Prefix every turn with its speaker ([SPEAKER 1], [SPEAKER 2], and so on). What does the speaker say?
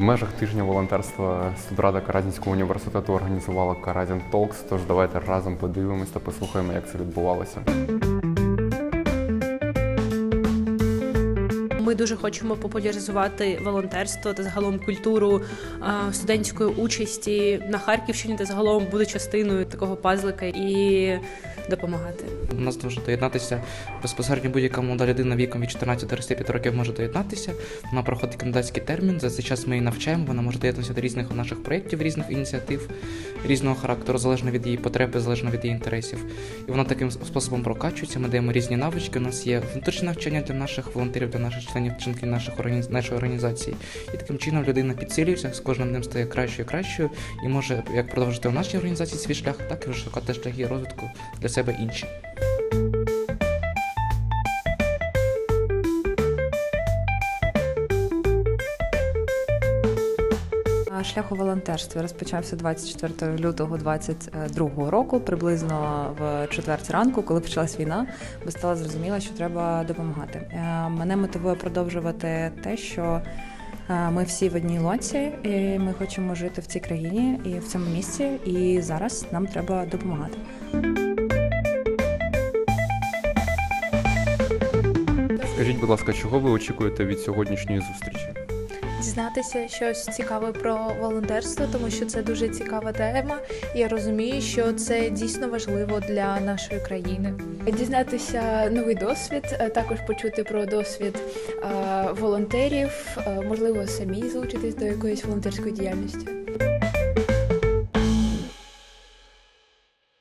[SPEAKER 1] В межах тижня волонтерства Судрада Каразінського університету організувала Каразін Толкс. Тож давайте разом подивимось та послухаємо, як це відбувалося.
[SPEAKER 2] Ми дуже хочемо популяризувати волонтерство та загалом культуру студентської участі на Харківщині та загалом бути частиною такого пазлика і допомагати.
[SPEAKER 3] У нас може доєднатися безпосередньо будь-яка молода людина віком від 14 до 35 років може доєднатися. Вона проходить кандидатський термін. За цей час ми її навчаємо. Вона може доєднатися до різних наших проєктів, різних ініціатив різного характеру, залежно від її потреби, залежно від її інтересів. І вона таким способом прокачується. Ми даємо різні навички. У нас є внутрішнє навчання для наших волонтерів, для наших членів членків наших організ... нашої організації. І таким чином людина підсилюється, з кожним днем стає кращою і кращою і може як продовжити в нашій організації свій шлях, так і шукати шляхи розвитку для себе інші.
[SPEAKER 4] Шлях у волонтерстві розпочався 24 лютого 22 року, приблизно в четвертій ранку, коли почалась війна, бо стало зрозуміло, що треба допомагати. Е, Мене мотивує продовжувати те, що е, ми всі в одній лоці, і ми хочемо жити в цій країні і в цьому місці. І зараз нам треба допомагати.
[SPEAKER 1] Скажіть, будь ласка, чого ви очікуєте від сьогоднішньої зустрічі?
[SPEAKER 5] Дізнатися щось цікаве про волонтерство, тому що це дуже цікава тема. І Я розумію, що це дійсно важливо для нашої країни. Дізнатися новий досвід, е, також почути про досвід е, волонтерів, е, можливо, самі залучитись до якоїсь волонтерської діяльності.